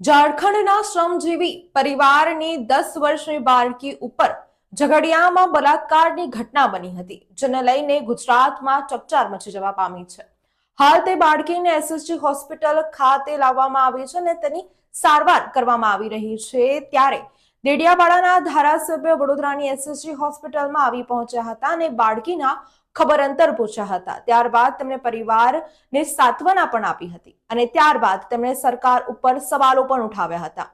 ઝારખંડના શ્રમજીવી પરિવારની દસ વર્ષની બાળકી ઉપર ઝઘડિયામાં બલાત્કારની ઘટના બની હતી, જેને લઈને ગુજરાતમાં ચકચાર મચી જવા પામી છે. હાલ તે બાળકીને એસએસજી હોસ્પિટલ ખાતે લાવવામાં આવી છે અને તેની સારવાર કરવામાં આવી રહી છે. ત્યારે દેડિયાપાડાના ધારાસભ્ય વડોદરાની એસએસજી હોસ્પિટલમાં આવી પહોંચ્યા હતા અને બાળકીના ખબર અંતર પૂછ્યા હતા. ત્યારબાદ તેમણે પરિવારને સાંત્વના પણ આપી હતી અને ત્યારબાદ તેમણે સરકાર ઉપર સવાલો પણ ઉઠાવ્યા હતા.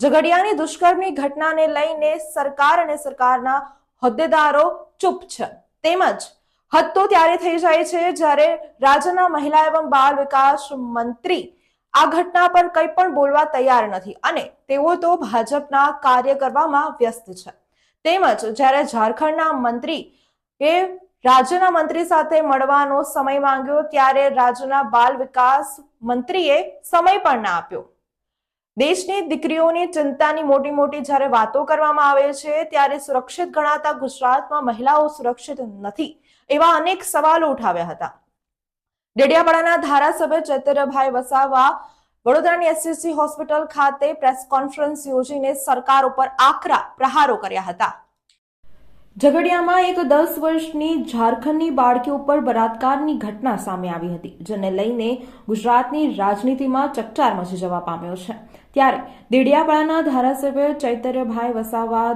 ઝઘડિયાની દુષ્કર્મની ઘટનાને લઈને સરકાર અને સરકારના હોદ્દેદારો ચૂપ છે. તેમજ હદ તો ત્યારે થઈ જાય છે જ્યારે રાજ્યના મહિલા એવં બાળ વિકાસ મંત્રી આ ઘટના પર કંઈ પણ બોલવા તૈયાર નથી અને તેઓ તો ભાજપના કાર્ય કરવામાં વ્યસ્ત છે. તેમજ જ્યારે ઝારખંડના મંત્રી એ રાજ્યના મંત્રી સાથે મળવાનો સમય માંગ્યો ત્યારે રાજ્યના બાલ વિકાસ મંત્રીએ સમય પણ ના આપ્યો. દેશની દીકરીઓની ચિંતાની મોટી મોટી જ્યારે વાતો કરવામાં આવે છે, ત્યારે સુરક્ષિત ગણાતા ગુજરાતમાં મહિલાઓ સુરક્ષિત નથી એવા અનેક સવાલો ઉઠાવ્યા હતા. ડેડિયાપાડાના ધારાસભ્ય ચૈતરભાઈ વસાવા વડોદરાની એસએસસી હોસ્પિટલ ખાતે પ્રેસ કોન્ફરન્સ યોજીને સરકાર ઉપર આકરા પ્રહારો કર્યા હતા. ઝઘડિયામાં એક દસ વર્ષની ઝારખંડની બાળકી ઉપર બળાત્કારની ઘટના સામે આવી હતી, જેને લઈને ગુજરાતની રાજનીતિમાં ચકચાર મચી જવા પામ્યો છે. ત્યારે દેડિયાપાડાના ધારાસભ્ય ચૈતન્યભાઈ વસાવા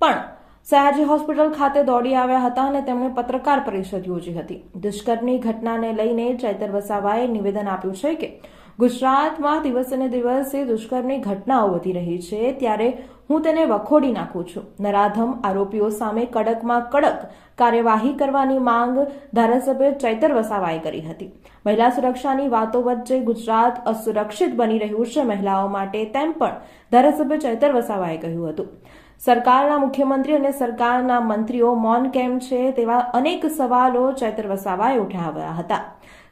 પણ સયાજી હોસ્પિટલ ખાતે દોડી આવ્યા હતા અને તેમણે પત્રકાર પરિષદ યોજી હતી. દુષ્કર્મની ઘટનાને લઈને ચૈતર વસાવાએ નિવેદન આપ્યું છે કે ગુજરાતમાં દિવસેને દિવસે દુષ્કર્મની ઘટનાઓ વધી રહી છે, ત્યારે હું તેને વખોડી નાખું છું. નરાધમ આરોપીઓ સામે કડકમાં કડક કાર્યવાહી કરવાની માંગ ધારાસભ્ય ચૈતર વસાવાએ કરી હતી. મહિલા સુરક્ષાની વાતો વચ્ચે ગુજરાત અસુરક્ષિત બની રહ્યું છે મહિલાઓ માટે તેમ પણ ધારાસભ્ય ચૈતર વસાવાએ કહ્યું હતું. સરકારના મુખ્યમંત્રી અને સરકારના મંત્રીઓ મૌન કેમ છે તેવા અનેક સવાલો ચૈતર વસાવાએ ઉઠાવ્યા હતા.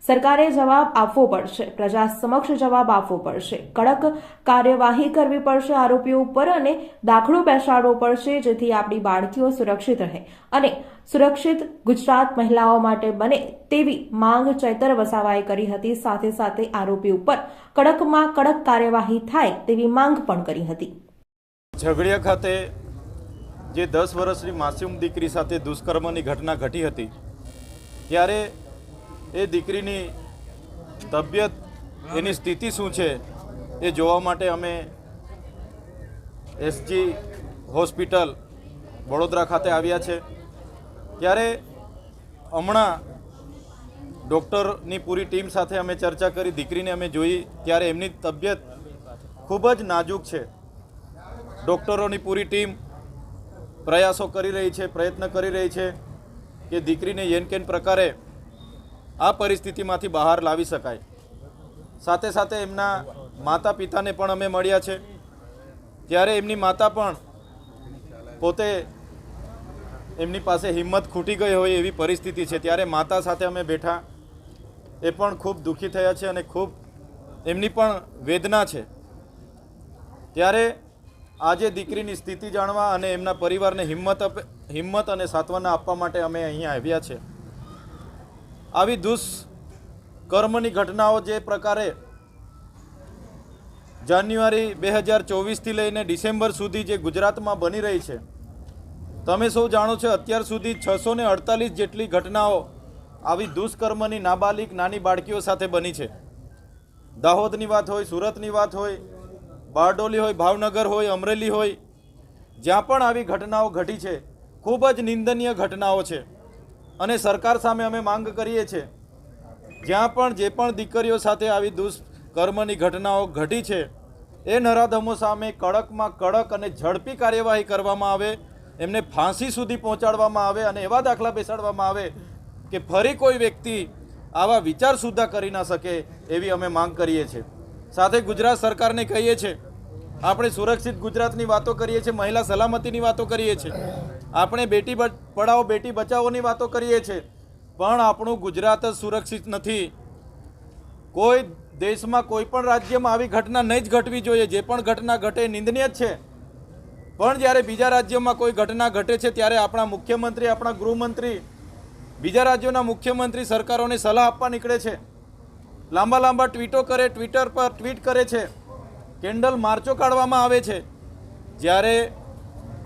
સરકારે જવાબ આપવો પડશે. પ્રજા સમક્ષ જવાબ આપવો પડશે. કડક કાર્યવાહી કરવી પડશે આરોપીઓ ઉપર અને દાખલો બેસાડવો પડશે જેથી આપણી બાળકીઓ સુરક્ષિત રહે. અને સુરક્ષિત ગુજરાત મહિલાઓ માટે બને તેવી માંગ ચૈતર વસાવાએ કરી હતી. સાથે સાથે આરોપી ઉપર કડકમાં કડક કાર્યવાહી થાય તેવી માંગ પણ કરી હતી. ઝઘડિયા ખાતે જે દસ વર્ષની માસૂમ દીકરી સાથે દુષ્કર્મની ઘટના ઘટી હતી, ત્યારે એ દીકરીની તબિયત એની સ્થિતિ શું છે એ જોવા માટે અમે એસજી હોસ્પિટલ વડોદરા ખાતે આવ્યા છે. ત્યારે હમણાં ડૉક્ટરની પૂરી ટીમ સાથે અમે ચર્ચા કરી, દીકરીને અમે જોઈ, ત્યારે એમની તબિયત ખૂબ જ નાજુક છે. ડૉક્ટરોની પૂરી ટીમ પ્રયાસો કરી રહી છે, પ્રયત્ન કરી રહી છે કે દીકરીને યેન કેન પ્રકારે આ પરિસ્થિતિમાંથી બહાર લાવી શકાય. સાથે સાથે એમના માતા પિતાને પણ અમે મળ્યા છે. ત્યારે એમની માતા પણ પોતે એમની પાસે હિંમત ખૂટી ગઈ હોય એવી પરિસ્થિતિ છે, ત્યારે માતા સાથે અમે બેઠા. એ પણ ખૂબ દુઃખી થયા છે અને ખૂબ એમની પણ વેદના છે. ત્યારે આજે દીકરીની સ્થિતિ જાણવા અને એમના પરિવારને હિંમત હિંમત અને સાંત્વના આપવા માટે અમે અહીંયા આવ્યા છે. આવી દુષ્કર્મની ઘટનાઓ જે પ્રકારે જાન્યુઆરી બે હજાર ચોવીસથી લઈને ડિસેમ્બર સુધી જે ગુજરાતમાં બની રહી છે, તમે સૌ જાણો છો અત્યાર સુધી છસો ને અડતાલીસ જેટલી ઘટનાઓ આવી દુષ્કર્મની નાબાલિક નાની બાળકીઓ સાથે બની છે. દાહોદની વાત હોય, સુરતની વાત હોય, બારડોલી હોય, ભાવનગર હોય, અમરેલી હોય, જ્યાં પણ આવી ઘટનાઓ ઘટી છે, ખૂબ જ નિંદનીય ઘટનાઓ છે. અને સરકાર સામે અમે માંગ કરીએ છીએ. જ્યાં પણ જે પણ દીકરીઓ સાથે આવી દુષ્કર્મની ઘટનાઓ ઘટી છે, એ નરાધમો સામે કડકમાં કડક અને ઝડપી કાર્યવાહી કરવામાં આવે, એમને ફાંસી સુધી પહોંચાડવામાં આવે અને એવા દાખલા બેસાડવામાં આવે કે ફરી કોઈ વ્યક્તિ આવા વિચાર સુદ્ધા કરી ના શકે એવી અમે માંગ કરીએ છીએ. સાથે ગુજરાત સરકારને કહીએ છીએ આપણે સુરક્ષિત ગુજરાતની વાતો કરીએ છીએ, મહિલા સલામતીની વાતો કરીએ છીએ. આપણે બેટી પઢાઓ બેટી બચાવોની વાતો કરીએ છીએ. પણ આપણું ગુજરાત જ સુરક્ષિત નથી. કોઈ દેશમાં કોઈ પણ રાજ્યમાં આવી ઘટના નહીં જ ઘટવી જોઈએ. જે પણ ઘટના ઘટે નિંદનીય છે. પણ જ્યારે બીજા રાજ્યોમાં કોઈ ઘટના ઘટે છે, ત્યારે આપણા મુખ્યમંત્રી, આપણા ગૃહમંત્રી, બીજા રાજ્યોના મુખ્યમંત્રી સરકારોને સલાહ આપવા નીકળે છે. લાંબા લાંબા ટ્વીટો કરે, ટ્વિટર પર ટ્વીટ કરે છે. કેન્ડલ માર્ચો કાઢવામાં આવે છે. જ્યારે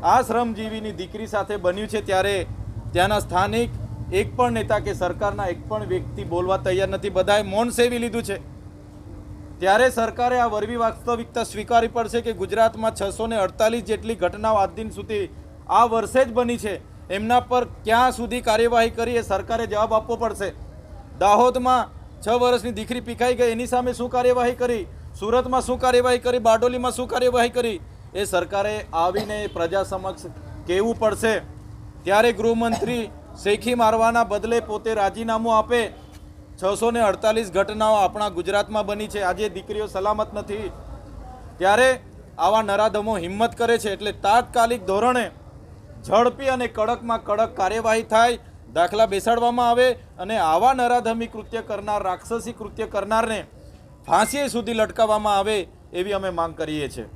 આ શ્રમજીવીની દીકરી સાથે બન્યું છે, ત્યારે ત્યાંના સ્થાનિક એક પણ નેતા કે સરકારના એક પણ વ્યક્તિ બોલવા તૈયાર નથી. બધાએ મૌન સેવી લીધું છે. ત્યારે સરકારે આ વરવી વાસ્તવિકતા સ્વીકારવી પડશે કે ગુજરાતમાં છસો ને અડતાલીસ જેટલી ઘટનાઓ આજ દિન સુધી આ વર્ષે જ બની છે. એમના પર ક્યાં સુધી કાર્યવાહી કરી એ સરકારે જવાબ આપવો પડશે. દાહોદમાં છ વર્ષની દીકરી પીખાઈ ગઈ. એની સામે શું કાર્યવાહી કરી? સુરતમાં શું કાર્યવાહી કરી, બારડોલીમાં શું કાર્યવાહી કરી, એ સરકારે આવીને પ્રજા સમક્ષ કહેવું પડશે. ત્યારે ગૃહમંત્રી શેખી મારવાના બદલે પોતે રાજીનામું આપે. છસો ને અડતાલીસ ઘટનાઓ આપણા ગુજરાતમાં બની છે. આજે દીકરીઓ સલામત નથી. ત્યારે આવા નરાધમો હિંમત કરે છે એટલે તાત્કાલિક ધોરણે ઝડપી અને કડકમાં કડક કાર્યવાહી થાય, દાખલા બેસાડવામાં આવે અને આવા નરાધમી કૃત્ય કરનાર, રાક્ષસી કૃત્ય કરનારને ફાંસી સુધી લટકાવવામાં આવે એવી અમે માંગ કરીએ છીએ.